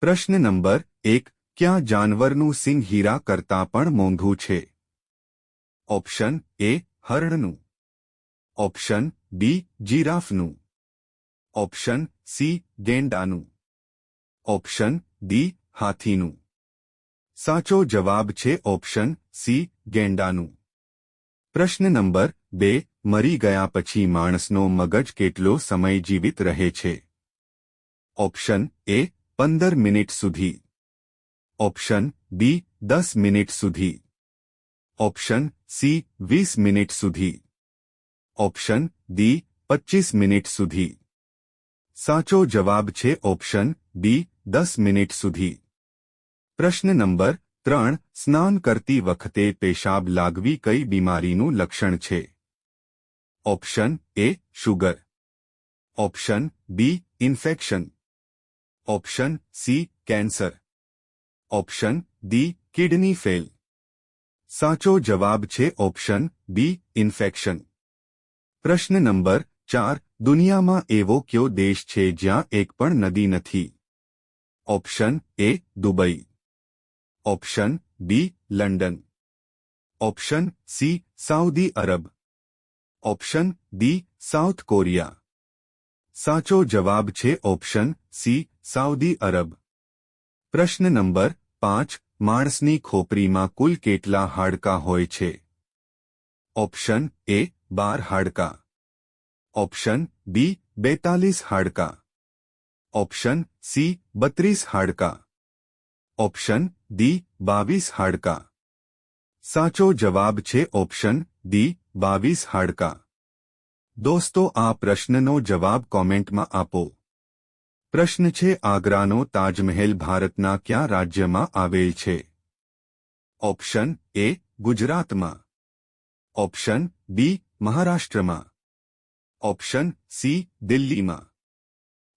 પ્રશ્ન નંબર એક, ક્યાં જાનવરનું સિંગ હીરા કરતાં પણ મોંઘું છે? ઓપ્શન એ, હરણનું. ઓપ્શન બી, જીરાફનું. ઓપ્શન સી, ગેંડાનું. ઓપ્શન ડી, હાથીનું. સાચો જવાબ છે ઓપ્શન સી, ગેંડાનું. પ્રશ્ન નંબર બે, મરી ગયા પછી માણસનો મગજ કેટલો સમય જીવિત રહે છે? ઓપ્શન એ પંદર મિનિટ સુધી ઓપ્શન બી દસ મિનિટ સુધી ઓપ્શન સી વીસ મિનિટ સુધી ઓપ્શન ડી પચીસ મિનિટ સુધી સાચો જવાબ છે ઓપ્શન બી દસ મિનિટ સુધી પ્રશ્ન નંબર ત્રણ સ્નાન કરતી વખતે પેશાબ લાગવી કઈ બીમારીનું લક્ષણ છે option A sugar option B infection option C cancer option D kidney fail સાચો જવાબ છે ઓપ્શન બી ઇન્ફેક્શન પ્રશ્ન નંબર ચાર દુનિયામાં એવો કયો દેશ છે જ્યાં એક પણ નદી નથી option A Dubai option B London option C Saudi Arab option D South Korea સાચો જવાબ છે ઓપ્શન સી સાઉદી અરબ પ્રશ્ન નંબર પાંચ માણસની ખોપરીમાં કુલ કેટલા હાડકાં હોય છે ઓપ્શન એ બાર હાડકાં ઓપ્શન બી બેતાલીસ હાડકાં ઓપ્શન સી બત્રીસ હાડકાં ઓપ્શન ડી બાવીસ હાડકાં સાચો જવાબ છે ઓપ્શન ડી બાવીસ હાડકાં દોસ્તો આ પ્રશ્નનો જવાબ કોમેન્ટમાં આપો પ્રશ્ન છે, આગ્રાનો તાજમહેલ ભારતના ક્યાં રાજ્યમાં આવેલ છે? ઓપ્શન એ ગુજરાતમાં. ઓપ્શન બી મહારાષ્ટ્રમાં. ઓપ્શન સી દિલ્હીમાં.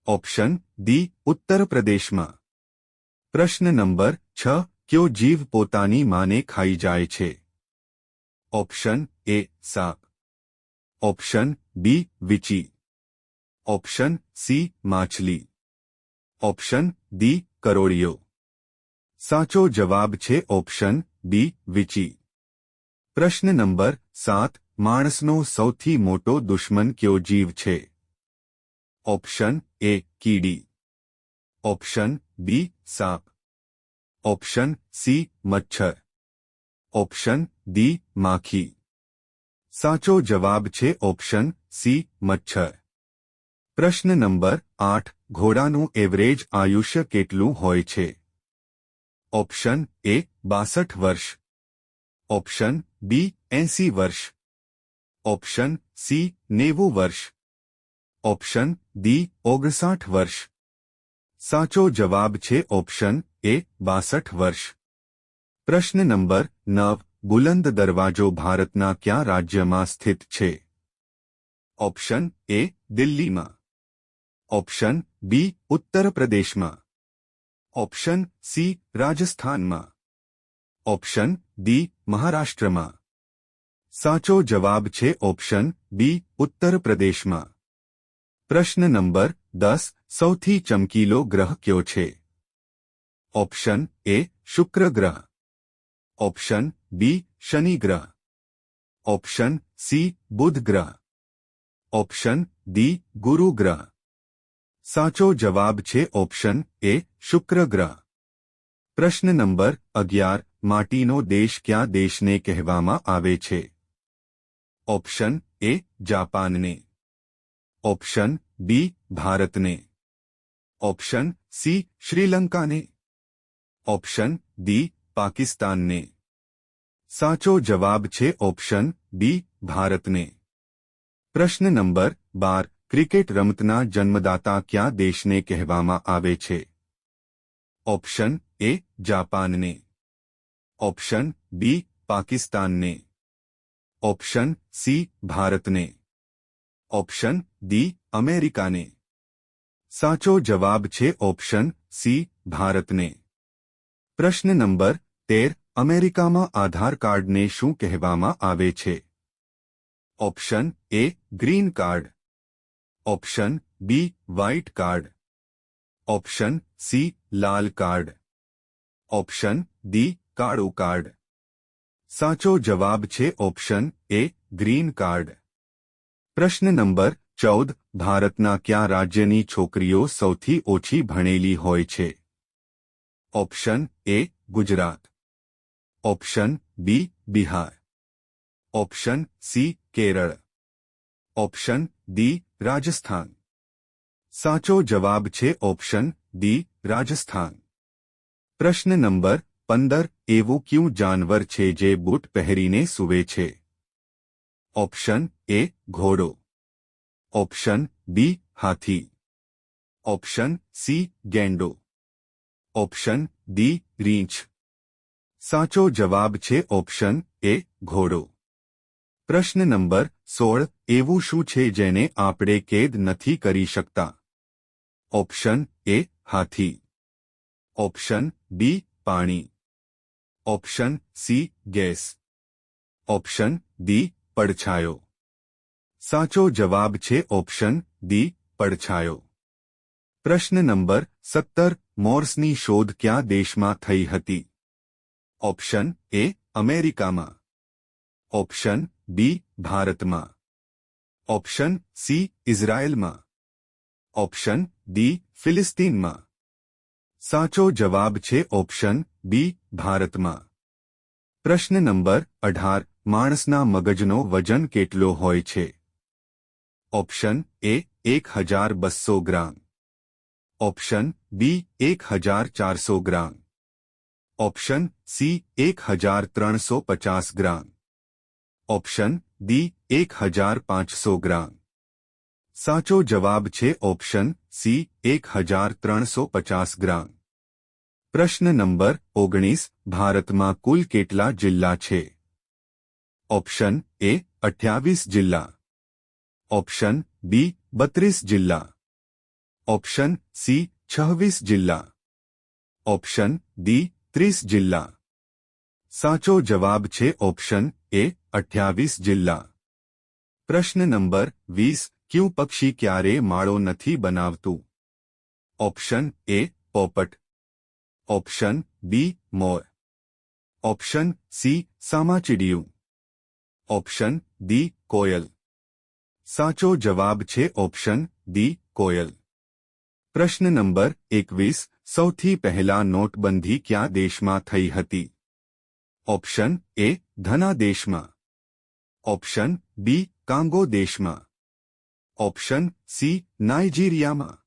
ઓપ્શન ડી ઉત્તર પ્રદેશમાં પ્રશ્ન નંબર છ, કયો જીવ પોતાની માને ખાઈ જાય છે? ઓપ્શન એ સાપ. ઓપ્શન બી વિચી. ઓપ્શન સી માછલી. ઓપ્શન ડી કરોળિયો સાચો જવાબ છે ઓપ્શન બી, વિચી. પ્રશ્ન નંબર સાત, માણસનો સૌથી મોટો દુશ્મન કયો જીવ છે? ઓપ્શન એ, કીડી. ઓપ્શન બી, સાપ. ઓપ્શન સી, મચ્છર. ઓપ્શન ડી, માખી. સાચો જવાબ છે ઓપ્શન સી, મચ્છર. પ્રશ્ન નંબર આઠ, ઘોડાનું એવરેજ આયુષ્ય કેટલું હોય છે? ઓપ્શન એ બાસઠ વર્ષ. ઓપ્શન બી એંસી વર્ષ. ઓપ્શન સી નેવું વર્ષ. ઓપ્શન ડી ઓગણસાઠ વર્ષ. સાચો જવાબ છે ઓપ્શન એ બાસઠ વર્ષ. પ્રશ્ન નંબર નવ, બુલંદ દરવાજો ભારતના કયા રાજ્યમાં સ્થિત છે? ઓપ્શન એ દિલ્હીમાં. ઓપ્શન બી ઉત્તર પ્રદેશમાં ઓપ્શન સી રાજસ્થાનમાં ઓપ્શન ડી મહારાષ્ટ્રમાં સાચો જવાબ છે ઓપ્શન બી ઉત્તર પ્રદેશમાં પ્રશ્ન નંબર દસ સૌથી ચમકીલો ગ્રહ કયો છે ઓપ્શન એ શુક્ર ગ્રહ ઓપ્શન બી શનિ ગ્રહ ઓપ્શન સી બુધ ગ્રહ ઓપ્શન ડી ગુરુ ગ્રહ સાચો જવાબ છે ઓપ્શન એ શુક્ર ગ્રહ પ્રશ્ન નંબર અગિયાર માટીનો દેશ ક્યાં દેશને કહેવામાં આવે છે ઓપ્શન એ જાપાનને ઓપ્શન બી ભારતને ઓપ્શન સી શ્રીલંકાને ઓપ્શન ડી પાકિસ્તાનને સાચો જવાબ છે ઓપ્શન બી ભારતને પ્રશ્ન નંબર બાર ક્રિકેટ રમતના જન્મદાતા કયા દેશને કહેવામાં આવે છે ઓપ્શન એ જાપાનને ઓપ્શન બી પાકિસ્તાનને ઓપ્શન સી ભારતને ઓપ્શન ડી અમેરિકાને સાચો જવાબ છે ઓપ્શન સી ભારતને પ્રશ્ન નંબર તેર અમેરિકામાં આધાર કાર્ડને શું કહેવામાં આવે છે ઓપ્શન એ green card option B white card option C લાલ કાર્ડ ઓપ્શન ડી કાળું કાર્ડ સાચો જવાબ છે ઓપ્શન એ ગ્રીન કાર્ડ પ્રશ્ન નંબર ચૌદ ભારતના કયા રાજ્યની છોકરીઓ સૌથી ઓછી ભણેલી હોય છે option A Gujarat option B Bihar option C Kerala option D Rajasthan સાચો જવાબ છે ઓપ્શન ડી રાજસ્થાન પ્રશ્ન નંબર પંદર એવું ક્યું જાનવર છે જે બૂટ પહેરીને સૂવે છે ઓપ્શન એ ઘોડો ઓપ્શન બી હાથી ઓપ્શન સી ગેંડો ઓપ્શન ડી રીંછ સાચો જવાબ છે ઓપ્શન એ ઘોડો પ્રશ્ન નંબર સોળ એવું શું છે જેને આપણે કેદ નથી કરી શકતા option A Hathi option B પાણી option C gas option D પડછાયો સાચો જવાબ છે ઓપ્શન ડી પડછાયો પ્રશ્ન નંબર સત્તર મોર્સની શોધ ક્યાં દેશમાં થઈ હતી ઓપ્શન એ અમેરિકામાં ઓપ્શન બી ભારતમાં ઓપ્શન સી ઇઝરાયેલમાં ઓપ્શન ડી ફિલિસ્તીનમાં સાચો જવાબ છે ઓપ્શન બી ભારતમાં પ્રશ્ન નંબર અઢાર માણસના મગજનો વજન કેટલો હોય છે ઓપ્શન એ એક હજાર બસો ગ્રામ ઓપ્શન બી એક હજાર ચારસો ગ્રામ ઓપ્શન સી એક હજાર ત્રણસો પચાસ ગ્રામ ઓપ્શન ડી એક હજાર પાંચસો ગ્રામ સાચો જવાબ છે ઓપ્શન સી એક હજાર ત્રણસો પચાસ ગ્રામ પ્રશ્ન નંબર ઓગણીસ ભારતમાં કુલ કેટલા જિલ્લા છે ઓપ્શન એ અઠ્યાવીસ જિલ્લા ઓપ્શન બી બત્રીસ જિલ્લા ઓપ્શન સી છવ્વીસ જિલ્લા ઓપ્શન ડી ત્રીસ જિલ્લા સાચો જવાબ છે ઓપ્શન એ અઠ્યાવીસ જિલ્લા પ્રશ્ન નંબર વીસ ક્યું પક્ષી ક્યારે માળો નથી બનાવતું ઓપ્શન એ પોપટ ઓપ્શન બી મોર ઓપ્શન સી સામાચીડિયું ઓપ્શન ડી કોયલ સાચો જવાબ છે ઓપ્શન ડી કોયલ પ્રશ્ન નંબર એકવીસ સૌથી પહેલા નોટબંધી ક્યાં દેશમાં થઈ હતી ઓપ્શન એ ધના દેશમાં ઓપ્શન બી કાંગો દેશમાં ઓપ્શન સી નાઇજીરિયામાં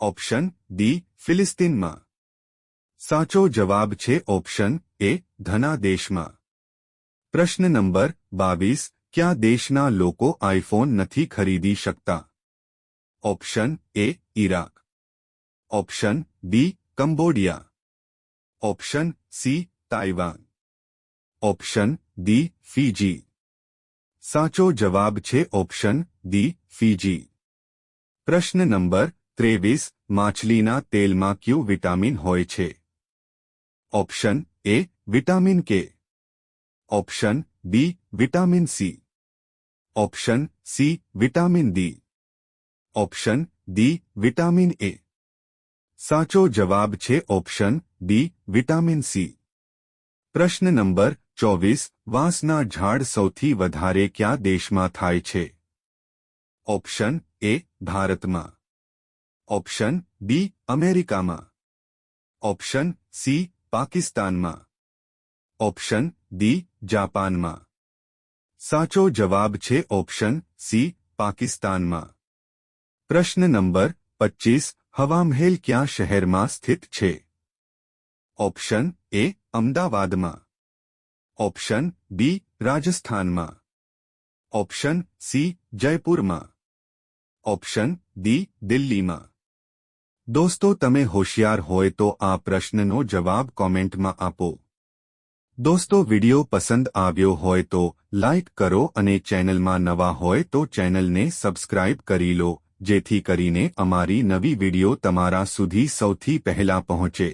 ઓપ્શન ડી ફિલિસ્તીનમાં સાચો જવાબ છે ઓપ્શન એ ધના દેશમાં પ્રશ્ન નંબર બાવીસ ક્યાં દેશના લોકો આઈફોન નથી ખરીદી શકતા option A Iraq option B Cambodia option C Taiwan option D Fiji સાચો જવાબ છે ઓપ્શન ડી ફીજી પ્રશ્ન નંબર ત્રેવીસ માછલીના તેલમાં ક્યુ વિટામિન હોય છે option A vitamin K option B vitamin C option C vitamin D option D vitamin A સાચો જવાબ છે ઓપ્શન ડી વિટામિન સી પ્રશ્ન નંબર ચોવીસ વાંસના ઝાડ સૌથી વધારે ક્યાં દેશમાં થાય છે ઓપ્શન એ ભારતમાં ઓપ્શન બી અમેરિકામાં ઓપ્શન સી પાકિસ્તાનમાં ઓપ્શન ડી જાપાનમાં સાચો જવાબ છે ઓપ્શન સી પાકિસ્તાનમાં પ્રશ્ન નંબર પચીસ હવામહેલ ક્યાં શહેરમાં સ્થિત છે ઓપ્શન એ અમદાવાદમાં ઓપ્શન બી રાજસ્થાનમાં ઓપ્શન સી જયપુરમાં ઓપ્શન ડી દિલ્હીમાં દોસ્તો, તમે હોશિયાર હોય તો આ પ્રશ્નનો જવાબ કોમેન્ટમાં આપો. દોસ્તો, વિડિયો પસંદ આવ્યો હોય તો લાઇક કરો અને ચેનલમાં નવા હોય તો ચેનલને સબસ્ક્રાઇબ કરી લો, જેથી કરીને અમારી નવી વિડિયો તમારા સુધી સૌથી પહેલા પહોંચે.